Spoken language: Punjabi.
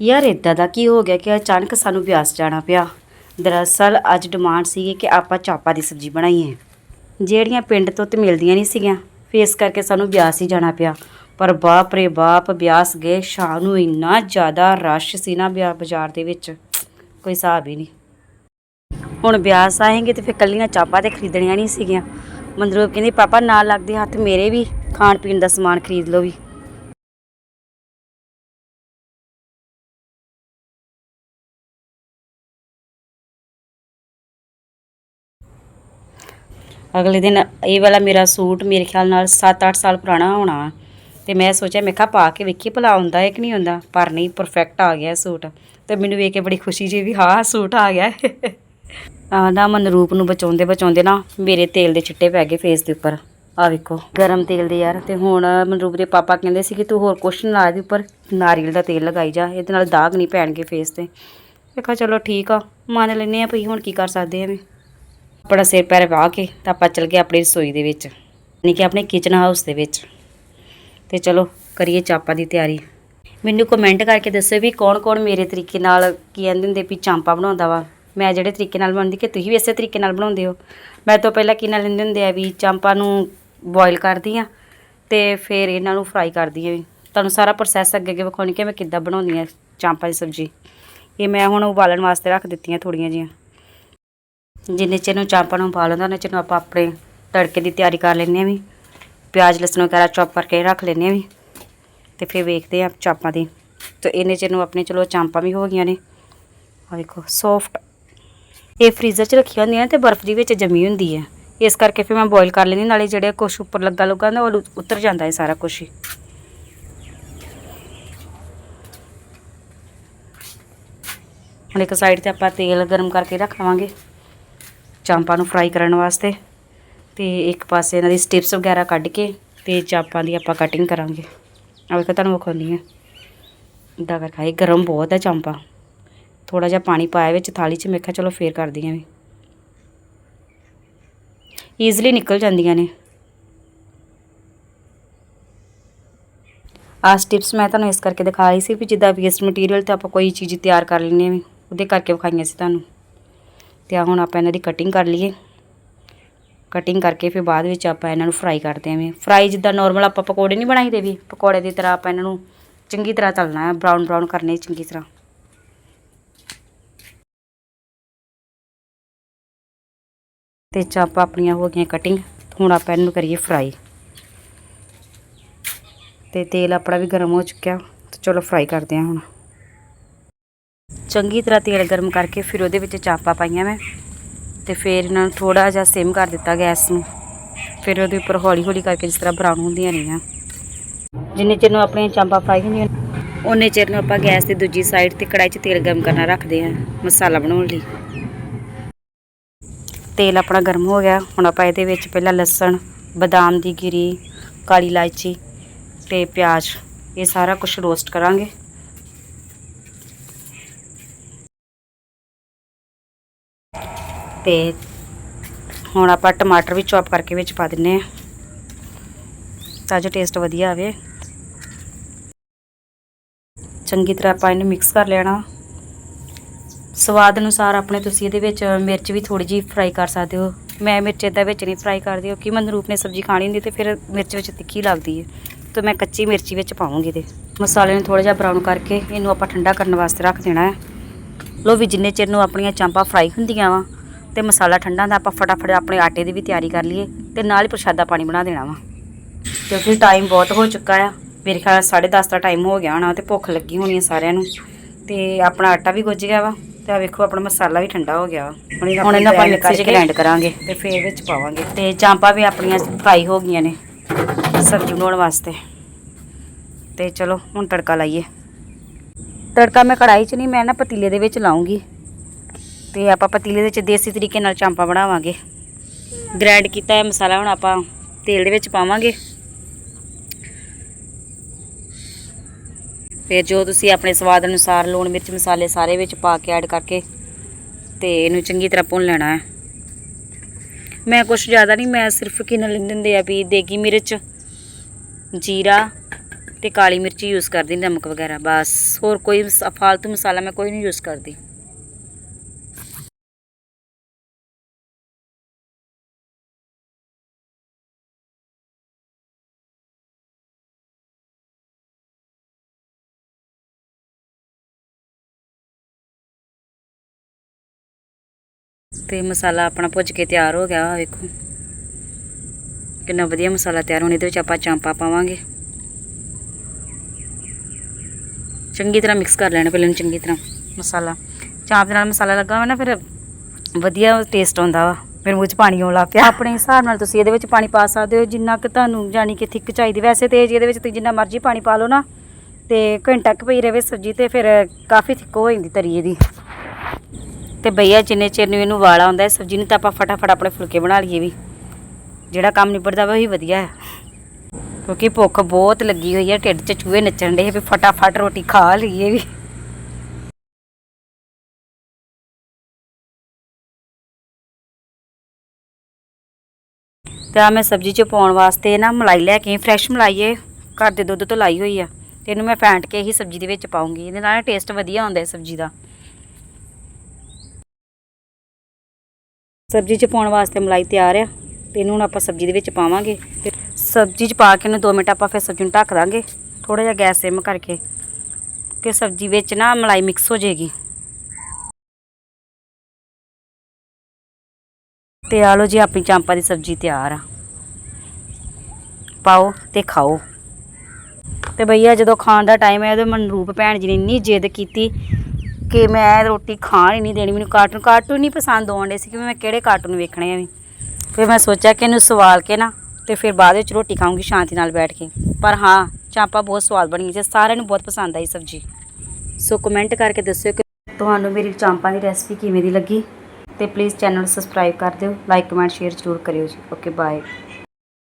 ਯਾਰ ਇਦਾਂ ਦਾ ਕੀ ਹੋ ਗਿਆ ਕਿ ਅਚਾਨਕ ਸਾਨੂੰ ਬਿਆਸ ਜਾਣਾ ਪਿਆ। ਦਰਅਸਲ ਅੱਜ ਡਿਮਾਂਡ ਸੀਗੀ ਕਿ ਆਪਾਂ ਚਾਪਾ ਦੀ ਸਬਜ਼ੀ ਬਣਾਈਏ। ਜਿਹੜੀਆਂ ਪਿੰਡ ਤੋਂ ਤੇ ਮਿਲਦੀਆਂ ਨਹੀਂ ਸੀਗੀਆਂ ਫੇਸ ਕਰਕੇ ਸਾਨੂੰ ਬਿਆਸ ਹੀ ਜਾਣਾ ਪਿਆ। ਪਰ ਬਾਪ ਰੇ ਬਾਪ, ਬਿਆਸ ਗਏ। ਸ਼ਾਮ ਨੂੰ ਇੰਨਾ ਜ਼ਿਆਦਾ ਰਸ਼ ਸੀ ਨਾ ਬਿਆ, ਬਾਜ਼ਾਰ ਦੇ ਵਿੱਚ। ਕੋਈ ਹਿਸਾਬ ਹੀ ਨਹੀਂ। ਹੁਣ ਬਿਆਸ ਆਏਂਗੇ ਤੇ ਫਿਰ ਕੱਲੀਆਂ ਚਾਪਾਂ ਤੇ ਖਰੀਦਣੀਆਂ ਨਹੀਂ ਸੀਗੀਆਂ। ਮੰਦਰੂਪ ਕਹਿੰਦੀ ਪਾਪਾ ਨਾਲ ਲੱਗਦੇ ਹੱਥ ਮੇਰੇ ਵੀ ਖਾਣ ਪੀਣ ਦਾ ਸਮਾਨ ਖਰੀਦ ਲਓ ਵੀ। ਅਗਲੇ ਦਿਨ ਇਹ ਵਾਲਾ ਮੇਰਾ ਸੂਟ ਮੇਰੇ ਖਿਆਲ ਨਾਲ 7-8 ਸਾਲ ਪੁਰਾਣਾ ਹੋਣਾ ਤੇ ਮੈਂ ਸੋਚਿਆ, ਮੈਂ ਕਿਹਾ ਪਾ ਕੇ ਵੇਖੀ, ਭਲਾ ਹੁੰਦਾ ਹੈ ਕਿ ਨਹੀਂ ਹੁੰਦਾ? ਪਰ ਨਹੀਂ ਪਰਫੈਕਟ ਆ ਗਿਆ ਸੂਟ। ਤੇ ਮੈਨੂੰ ਵੇਖ ਕੇ ਬੜੀ ਖੁਸ਼ੀ ਜੀ ਵੀ ਹਾਂ, ਸੂਟ ਆ ਗਿਆ। ਆ ਨਾ ਮਨਰੂਪ ਨੂੰ ਬਚਾਉਂਦੇ ਬਚਾਉਂਦੇ ਨਾ ਮੇਰੇ ਤੇਲ ਦੇ ਛਿੱਟੇ ਪੈ ਗਏ ਫੇਸ ਦੇ ਉੱਪਰ। ਆ ਵੇਖੋ, ਗਰਮ ਤੇਲ ਦੇ ਯਾਰ। ਤੇ ਹੁਣ ਮਨਰੂਪ ਦੇ ਪਾਪਾ ਕਹਿੰਦੇ ਸੀ ਕਿ ਤੂੰ ਹੋਰ ਕੁਛ ਨਾ ਇਹਦੇ ਉੱਪਰ। ਨਾਰੀਅਲ ਦਾ ਤੇਲ ਲਗਾਈ ਜਾ, ਇਹਦੇ ਨਾਲ ਦਾਗ ਨਹੀਂ ਪੈਣਗੇ ਫੇਸ ਤੇ। ਮੈਂ ਕਿਹਾ ਚਲੋ ਠੀਕ ਆ, ਮੰਨ ਲੈਨੇ ਆ ਭਈ ਹੁਣ ਕੀ ਕਰ ਸਕਦੇ ਆ ਮੈਂ ਆਪਣਾ ਸਿਰ ਪੈਰ ਵਾਹ ਕੇ ਤਾਂ ਆਪਾਂ ਚੱਲ ਗਏ ਆਪਣੀ ਰਸੋਈ ਦੇ ਵਿੱਚ, ਯਾਨੀ ਕਿ ਆਪਣੇ ਕਿਚਨ ਹਾਊਸ ਦੇ ਵਿੱਚ। ਤੇ ਚਲੋ, ਕਰੀਏ ਚਾਪਾਂ ਦੀ ਤਿਆਰੀ। ਮੈਨੂੰ ਕਮੈਂਟ ਕਰਕੇ ਦੱਸਿਓ ਵੀ ਕੌਣ-ਕੌਣ ਮੇਰੇ ਤਰੀਕੇ ਨਾਲ ਕੀ ਕਹਿੰਦੇ ਹੁੰਦੇ ਵੀ ਚਾਂਪਾ ਬਣਾਉਂਦਾ ਵਾ। ਮੈਂ ਜਿਹੜੇ ਤਰੀਕੇ ਨਾਲ ਬਣਾਉਂਦੀ ਕਿ ਤੁਸੀਂ ਵੀ ਇਸੇ ਤਰੀਕੇ ਨਾਲ ਬਣਾਉਂਦੇ ਹੋ। ਮੈਂ ਤੋਂ ਪਹਿਲਾਂ ਕੀ ਨਾਲ ਲੈਂਦੇ ਹੁੰਦੇ ਆ ਵੀ ਚਾਂਪਾ ਨੂੰ ਬੋਇਲ ਕਰਦੀ ਆ ਤੇ ਫਿਰ ਇਹਨਾਂ ਨੂੰ ਫਰਾਈ ਕਰਦੀ ਆ ਵੀ। ਤੁਹਾਨੂੰ ਸਾਰਾ ਪ੍ਰੋਸੈਸ ਅੱਗੇ ਅੱਗੇ ਵਿਖਾਉਣੀ ਕਿ ਮੈਂ ਕਿੱਦਾਂ ਬਣਾਉਂਦੀ ਆ ਚਾਂਪਾ ਦੀ ਸਬਜ਼ੀ। ਇਹ ਮੈਂ ਹੁਣ ਉਬਾਲਣ ਵਾਸਤੇ ਰੱਖ ਦਿੱਤੀਆਂ ਥੋੜੀਆਂ ਜੀਆਂ ਜਿੰਨੇ ਚਿਰ ਨੂੰ ਚਾਂਪਾਂ ਨੂੰ ਉਬਾਲ ਹੁੰਦਾ ਉਹਨਾਂ ਚਿਰ ਨੂੰ ਆਪਾਂ ਆਪਣੇ ਤੜਕੇ ਦੀ ਤਿਆਰੀ ਕਰ ਲੈਂਦੇ ਹਾਂ ਵੀ। ਪਿਆਜ਼, ਲਸਣ ਵਗੈਰਾ ਚੌਪ ਕਰਕੇ ਰੱਖ ਲੈਂਦੇ ਹਾਂ ਵੀ। ਤੇ ਫਿਰ ਵੇਖਦੇ ਹਾਂ ਚਾਂਪਾਂ ਦੀ। ਤੇ ਇੰਨੇ ਚਿਰ ਨੂੰ ਆਪਣੇ ਚਲੋ ਚਾਂਪਾਂ ਵੀ ਹੋ ਗਈਆਂ ਨੇ। ਆ ਵੇਖੋ ਸੌਫਟ ਇਹ ਫ੍ਰੀਜ਼ਰ 'ਚ ਰੱਖੀਆਂ ਹੁੰਦੀਆਂ ਨੇ ਤੇ ਬਰਫ਼ ਦੀ ਵਿੱਚ ਜਮੀ ਹੁੰਦੀ ਹੈ। ਇਸ ਕਰਕੇ ਫਿਰ ਮੈਂ ਬੋਇਲ ਕਰ ਲੈਂਦੀ ਨਾਲੇ ਜਿਹੜੇ ਕੁਛ ਉੱਪਰ ਲੱਗਾ ਲੁੱਗਾ ਨਾ ਉਹ ਉਤਰ ਜਾਂਦਾ ਹੈ ਸਾਰਾ ਕੁਛ ਹੀ। ਹੁਣ ਇੱਕ ਸਾਈਡ ਤੇ ਆਪਾਂ ਤੇਲ ਗਰਮ ਕਰਕੇ ਰੱਖ ਲਵਾਂਗੇ। ਚਾਂਪਾਂ ਨੂੰ ਫਰਾਈ ਕਰਨ ਵਾਸਤੇ। ਤੇ ਇੱਕ ਪਾਸੇ ਇਹਨਾਂ ਦੀ ਸਟਿਪਸ ਵਗੈਰਾ ਕੱਢ ਕੇ ਤੇ ਚਾਂਪਾਂ ਦੀ ਆਪਾਂ ਕਟਿੰਗ ਕਰਾਂਗੇ। ਆ ਵੇਖੋ, ਤੁਹਾਨੂੰ ਵਿਖਾਉਂਦੀ ਹਾਂ। ਇੱਦਾਂ ਕਰ ਖਾਈ ਗਰਮ ਬਹੁਤ ਹੈ ਚਾਂਪਾਂ। ਥੋੜਾ ਜਿਹਾ ਪਾਣੀ ਪਾਇਆ ਵਿੱਚ, ਥਾਲੀ 'ਚ ਮੈਂ ਕਿਹਾ ਚਲੋ ਫੇਰ ਕਰਦੀ ਹਾਂ ਵੀ। ਈਜ਼ੀਲੀ ਨਿਕਲ ਜਾਂਦੀਆਂ ਨੇ। ਆ ਸਟਿਪਸ ਮੈਂ ਤੁਹਾਨੂੰ ਇਸ ਕਰਕੇ ਦਿਖਾਈ ਸੀ ਵੀ ਜਿੱਦਾਂ ਵੇਸਟ ਮਟੀਰੀਅਲ ਤੇ ਆਪਾਂ ਕੋਈ ਚੀਜ਼ ਤਿਆਰ ਕਰ ਲੈਂਦੇ ਹਾਂ ਵੀ, ਉਹਦੇ ਕਰਕੇ ਵਿਖਾਈਆਂ ਸੀ ਤੁਹਾਨੂੰ। ਤੇ ਆ ਹੁਣ ਆਪਾਂ ਇਹਨਾਂ ਦੀ ਕਟਿੰਗ ਕਰ ਲਈਏ। ਕਟਿੰਗ ਕਰਕੇ ਫਿਰ ਬਾਅਦ ਵਿੱਚ ਆਪਾਂ ਇਹਨਾਂ ਨੂੰ ਫਰਾਈ ਕਰਦੇ ਆਂਗੇ ਫਰਾਈ ਜਿੱਦਾਂ ਨਾਰਮਲ ਆਪਾਂ ਪਕੌੜੇ ਨਹੀਂ ਬਣਾਈਦੇ ਵੀ। ਪਕੌੜੇ ਦੀ ਤਰ੍ਹਾਂ ਆਪਾਂ ਇਹਨਾਂ ਨੂੰ ਚੰਗੀ ਤਰ੍ਹਾਂ ਤਲਣਾ ਹੈ ਬਰਾਊਨ ਬਰਾਊਨ ਕਰਨੇ ਚੰਗੀ ਤਰ੍ਹਾਂ। ਤੇ ਆਪਾਂ ਆਪਣੀਆਂ ਹੋ ਗਈਆਂ ਕਟਿੰਗ ਹੁਣ ਆਪਾਂ ਇਹਨੂੰ ਕਰੀਏ ਫਰਾਈ ਤੇ ਤੇਲ ਆਪਣਾ ਵੀ ਗਰਮ ਹੋ ਚੁੱਕਿਆ, ਤੇ ਚਲੋ ਫਰਾਈ ਕਰਦੇ ਹਾਂ ਹੁਣ। ਚੰਗੀ ਤਰ੍ਹਾਂ ਤੇਲ ਗਰਮ ਕਰਕੇ ਫਿਰ ਉਹਦੇ ਵਿੱਚ ਚਾਪਾਂ ਪਾਈਆਂ ਮੈਂ ਤੇ ਫਿਰ ਇਹਨਾਂ ਨੂੰ ਥੋੜਾ ਜਿਹਾ ਸਿਮ ਕਰ ਦਿੱਤਾ ਗੈਸ ਨੂੰ। ਫਿਰ ਉਹਦੇ ਉੱਪਰ ਹੌਲੀ ਹੌਲੀ ਕਰਕੇ ਜਿਸ ਤਰ੍ਹਾਂ ਬਰਾਊਨ ਹੁੰਦੀਆਂ ਰਹੀਆਂ। ਜਿੰਨੇ ਚਿਰ ਨੂੰ ਆਪਣੀਆਂ ਚਾਂਪਾਂ ਫਰਾਈ ਹੁੰਦੀਆਂ ਉਹਨੇ ਚਿਰ ਨੂੰ ਆਪਾਂ ਗੈਸ ਦੀ ਦੂਜੀ ਸਾਈਡ ਤੇ ਕੜਾਈ 'ਚ ਤੇਲ ਗਰਮ ਕਰਨਾ ਰੱਖਦੇ ਹਾਂ ਮਸਾਲਾ ਬਣਾਉਣ ਲਈ। ਤੇਲ ਆਪਣਾ ਗਰਮ ਹੋ ਗਿਆ। ਹੁਣ ਆਪਾਂ ਇਹਦੇ ਵਿੱਚ ਪਹਿਲਾਂ ਲਸਣ, ਬਦਾਮ ਦੀ ਗਿਰੀ, ਕਾਲੀ ਇਲਾਇਚੀ ਤੇ ਪਿਆਜ਼, ਇਹ ਸਾਰਾ ਕੁਝ ਰੋਸਟ ਕਰਾਂਗੇ। ਤੇ ਹੁਣ ਆਪਾਂ ਟਮਾਟਰ ਵੀ ਚੌਪ ਕਰਕੇ ਵਿੱਚ ਪਾ ਦਿੰਨੇ ਆ। ਤਾਂ ਜੋ ਟੇਸਟ ਵਧੀਆ ਆਵੇ। ਚੰਗੀ ਤਰ੍ਹਾਂ ਆਪਾਂ ਇਹਨੂੰ ਮਿਕਸ ਕਰ ਲੈਣਾ। ਸਵਾਦ ਅਨੁਸਾਰ ਆਪਣੇ ਤੁਸੀਂ ਇਹਦੇ ਵਿੱਚ ਮਿਰਚ ਵੀ ਥੋੜੀ ਜਿਹੀ ਫਰਾਈ ਕਰ ਸਕਦੇ ਹੋ। ਮੈਂ ਮਿਰਚ ਇਹਦਾ ਵਿੱਚ ਨਹੀਂ ਫਰਾਈ ਕਰਦੀ ਕਿਉਂਕਿ ਮਨਰੂਪ ਨੇ ਸਬਜ਼ੀ ਖਾਣੀ ਹੁੰਦੀ ਤੇ ਫਿਰ ਮਿਰਚ ਵਿੱਚ ਤਿੱਖੀ ਲੱਗਦੀ ਹੈ। ਤੇ ਮੈਂ ਕੱਚੀ ਮਿਰਚੀ ਵਿੱਚ ਪਾਵਾਂਗੀ ਤੇ ਮਸਾਲੇ ਨੂੰ ਥੋੜਾ ਜਿਹਾ ਬਰਾਊਨ ਕਰਕੇ ਇਹਨੂੰ ਆਪਾਂ ਠੰਡਾ ਕਰਨ ਵਾਸਤੇ ਰੱਖ ਦੇਣਾ ਹੈ। ਲੋ ਵੀ ਜਿੰਨੇ ਚਿਰ ਨੂੰ ਆਪਣੀਆਂ ਚਾਂਪਾਂ ਫਰਾਈ ਹੁੰਦੀਆਂ ਵਾ ਤੇ ਮਸਾਲਾ ਠੰਡਾ ਹੁੰਦਾ ਆਪਾਂ ਫਟਾਫਟ ਆਪਣੇ ਆਟੇ ਦੀ ਵੀ ਤਿਆਰੀ ਕਰ ਲਈਏ ਤੇ ਨਾਲ ਹੀ ਪ੍ਰਸ਼ਾਦਾ ਪਾਣੀ ਬਣਾ ਦੇਣਾ ਵਾ। ਕਿਉਂਕਿ ਟਾਈਮ ਬਹੁਤ ਹੋ ਚੁੱਕਾ ਆ। ਮੇਰੇ ਖਿਆਲ 10:30 ਦਾ ਟਾਈਮ ਹੋ ਗਿਆ ਹੋਣਾ ਤੇ ਭੁੱਖ ਲੱਗੀ ਹੋਣੀ ਆ ਸਾਰਿਆਂ ਨੂੰ। ਤੇ ਆਪਣਾ ਆਟਾ ਵੀ ਗੁੱਝ ਗਿਆ ਵਾ ਤੇ ਆ ਵੇਖੋ ਆਪਣਾ ਮਸਾਲਾ ਵੀ ਠੰਡਾ ਹੋ ਗਿਆ ਹੁਣ ਇਹਨਾਂ ਆਪਾਂ ਮਿਕਸੀ 'ਚ ਗ੍ਰਾਈਂਡ ਕਰਾਂਗੇ। ਤੇ ਫੇਰ ਵਿੱਚ ਪਾਵਾਂਗੇ। ਤੇ ਚਾਂਪਾਂ ਵੀ ਆਪਣੀਆਂ ਫਰਾਈ ਹੋ ਗਈਆਂ ਨੇ ਸਬਜ਼ੀ ਬਣਾਉਣ ਵਾਸਤੇ। ਤੇ ਚਲੋ ਹੁਣ ਤੜਕਾ ਲਾਈਏ। ਤੜਕਾ ਮੈਂ ਕੜਾਈ 'ਚ ਨਹੀਂ ਮੈਂ ਨਾ ਪਤੀਲੇ ਦੇ ਵਿੱਚ ਲਾਉਂਗੀ। ਤੇ ਆਪਾਂ ਪਤੀਲੇ ਦੇ ਵਿੱਚ ਦੇਸੀ ਤਰੀਕੇ ਨਾਲ ਚਾਂਪਾ ਬਣਾਵਾਂਗੇ। ਗ੍ਰਾਈਂਡ ਕੀਤਾ ਹੈ ਮਸਾਲਾ ਹੁਣ ਆਪਾਂ ਤੇਲ ਦੇ ਵਿੱਚ ਪਾਵਾਂਗੇ। ਫਿਰ ਜੋ ਤੁਸੀਂ ਆਪਣੇ ਸਵਾਦ ਅਨੁਸਾਰ ਲੂਣ ਮਿਰਚ ਮਸਾਲੇ ਸਾਰੇ ਵਿੱਚ ਪਾ ਕੇ ਐਡ ਕਰਕੇ ਤੇ ਇਹਨੂੰ ਚੰਗੀ ਤਰ੍ਹਾਂ ਭੁੰਨ ਲੈਣਾ ਹੈ। ਮੈਂ ਕੁਝ ਜ਼ਿਆਦਾ ਨਹੀਂ, ਮੈਂ ਸਿਰਫ ਕਿੰਨਾ ਲੈਂਦੇ ਆ ਵੀ ਦੇਗੀ ਮਿਰਚ, ਜੀਰਾ ਤੇ ਕਾਲੀ ਮਿਰਚ ਯੂਜ਼ ਕਰਦੀ ਨਮਕ ਵਗੈਰਾ, ਬਸ। ਹੋਰ ਕੋਈ ਫਾਲਤੂ ਮਸਾਲਾ ਮੈਂ ਕੋਈ ਨਹੀਂ ਯੂਜ਼ ਕਰਦੀ। ਤੇ ਮਸਾਲਾ ਆਪਣਾ ਭੁੱਜ ਕੇ ਤਿਆਰ ਹੋ ਗਿਆ ਵਾ, ਵੇਖੋ। ਕਿੰਨਾ ਵਧੀਆ ਮਸਾਲਾ ਤਿਆਰ ਹੋਣ, ਇਹਦੇ ਵਿੱਚ ਆਪਾਂ ਚਾਂਪਾ ਪਾਵਾਂਗੇ। ਚੰਗੀ ਤਰ੍ਹਾਂ ਮਿਕਸ ਕਰ ਲੈਣਾ ਪਹਿਲਾਂ ਚੰਗੀ ਤਰ੍ਹਾਂ ਮਸਾਲਾ। ਚਾਂਪ ਦੇ ਨਾਲ ਮਸਾਲਾ ਲੱਗਾ ਹੋਵੇ ਨਾ, ਫਿਰ ਵਧੀਆ ਟੇਸਟ ਆਉਂਦਾ ਵਾ। ਫਿਰ ਮੂੰਹ 'ਚ ਪਾਣੀ ਆਉਣ ਲੱਗ ਪਿਆ। ਆਪਣੇ ਹਿਸਾਬ ਨਾਲ ਤੁਸੀਂ ਇਹਦੇ ਵਿੱਚ ਪਾਣੀ ਪਾ ਸਕਦੇ ਹੋ, ਜਿੰਨਾ ਕਿ ਤੁਹਾਨੂੰ ਜਾਣੀ ਕਿ ਥਿੱਕ ਚਾਹੀਦੀ। ਵੈਸੇ ਤੇ ਜੀ ਇਹਦੇ ਵਿੱਚ ਤੁਸੀਂ ਜਿੰਨਾ ਮਰਜ਼ੀ ਪਾਣੀ ਪਾ ਲਓ ਨਾ, ਤੇ ਘੰਟਾ ਕੁ ਪਈ ਰਵੇ ਸਬਜ਼ੀ, ਤੇ ਫਿਰ ਕਾਫੀ ਥਿੱਕ ਹੋ ਜਾਂਦੀ ਤਰੀ ਇਹਦੀ। ਤੇ ਭਈਆ, ਜਿੰਨੇ ਚਿਰ ਨੂੰ ਇਹਨੂੰ ਵਾਲਾ ਆਉਂਦਾ ਹੈ, ਸਬਜ਼ੀ ਨੂੰ ਤਾਂ ਆਪਾਂ ਫਟਾਫਟ ਆਪਣੇ ਫੁਲਕੇ ਬਣਾ ਲਈਏ ਵੀ। ਜਿਹੜਾ ਕੰਮ ਨਿਬੜਦਾ ਵਾ ਉਹੀ ਵਧੀਆ ਹੈ। ਕਿਉਂਕਿ ਭੁੱਖ ਬਹੁਤ ਲੱਗੀ ਹੋਈ ਹੈ, ਢਿੱਡ 'ਚ ਚੂਹੇ ਨੱਚਣ ਡੇ ਵੀ ਫਟਾਫਟ ਰੋਟੀ ਖਾ ਲਈਏ ਵੀ। ਤਾਂ ਮੈਂ ਸਬਜ਼ੀ 'ਚ ਪਾਉਣ ਵਾਸਤੇ ਨਾ ਮਲਾਈ ਲੈ ਕੇ ਫਰੈਸ਼ ਮਲਾਈ ਏ ਘਰ ਦੇ ਦੁੱਧ ਤੋਂ ਲਾਈ ਹੋਈ ਆ। ਤੇ ਇਹਨੂੰ ਮੈਂ ਫੈਂਟ ਕੇ ਹੀ ਸਬਜ਼ੀ ਦੇ ਵਿੱਚ ਪਾਉਂਗੀ। ਇਹਦੇ ਨਾਲ ਟੇਸਟ ਵਧੀਆ ਆਉਂਦਾ ਹੈ ਸਬਜ਼ੀ ਦਾ। ਸਬਜ਼ੀ 'ਚ ਪਾਉਣ ਵਾਸਤੇ ਮਲਾਈ ਤਿਆਰ ਆ, ਤੇ ਇਹਨੂੰ ਹੁਣ ਆਪਾਂ ਸਬਜ਼ੀ ਦੇ ਵਿੱਚ ਪਾਵਾਂਗੇ। ਤੇ ਸਬਜ਼ੀ 'ਚ ਪਾ ਕੇ ਇਹਨੂੰ 2 ਮਿੰਟ ਆਪਾਂ ਫਿਰ ਸਬਜ਼ੀ ਨੂੰ ਢੱਕ ਦਾਂਗੇ ਥੋੜਾ ਜਿਹਾ ਗੈਸ ਸਿਮ ਕਰਕੇ, ਕਿ ਸਬਜ਼ੀ ਵਿੱਚ ਨਾ ਮਲਾਈ ਮਿਕਸ ਹੋ ਜਾਏਗੀ। ਤੇ ਆ ਲਓ ਜੀ, ਆਪਣੀ ਚਾਂਪਾ ਦੀ ਸਬਜ਼ੀ ਤਿਆਰ ਆ। ਪਾਓ ਤੇ ਖਾਓ। ਤੇ ਭਈਆ ਜਦੋਂ ਖਾਣ ਦਾ ਟਾਈਮ ਹੈ ਉਹਦੇ ਮਨਰੂਪ ਭੈਣ ਜੀ ਨੇ ਇੰਨੀ ਜਿੱਦ ਕੀਤੀ ਕਿ ਮੈਂ ਰੋਟੀ ਖਾਣ ਹੀ ਨਹੀਂ ਦੇਣੀ, ਮੈਨੂੰ ਕਾਰਟੂਨ ਕਾਰਟੂਨ ਨਹੀਂ ਪਸੰਦ ਆਉਂਦੇ ਸੀ ਕਿ ਮੈਂ ਕਿਹੜੇ ਕਾਰਟੂਨ ਵੇਖਣੇ ਆ ਵੀ। ਫਿਰ ਮੈਂ ਸੋਚਿਆ ਕਿ ਇਹਨੂੰ ਸਵਾਲ ਕੇ ਨਾ, ਤੇ ਫਿਰ ਬਾਅਦ ਵਿੱਚ ਰੋਟੀ ਖਾਊਂਗੀ, ਸ਼ਾਂਤੀ ਨਾਲ ਬੈਠ ਕੇ। ਪਰ ਹਾਂ, ਚਾਂਪਾ ਬਹੁਤ ਸਵਾਦ ਬਣੀ ਜੇ ਸਾਰਿਆਂ ਨੂੰ ਬਹੁਤ ਪਸੰਦ ਆਈ ਸਬਜ਼ੀ। ਸੋ ਕਮੈਂਟ ਕਰਕੇ ਦੱਸਿਓ ਕਿ ਤੁਹਾਨੂੰ ਮੇਰੀ ਚਾਂਪਾ ਦੀ ਰੈਸਪੀ ਕਿਵੇਂ ਦੀ ਲੱਗੀ। ਤੇ ਪਲੀਜ਼ ਚੈਨਲ ਸਬਸਕ੍ਰਾਈਬ ਕਰ ਦਿਓ ਲਾਈਕ ਕਮੈਂਟ ਸ਼ੇਅਰ ਜ਼ਰੂਰ ਕਰਿਓ ਜੀ। Okay bye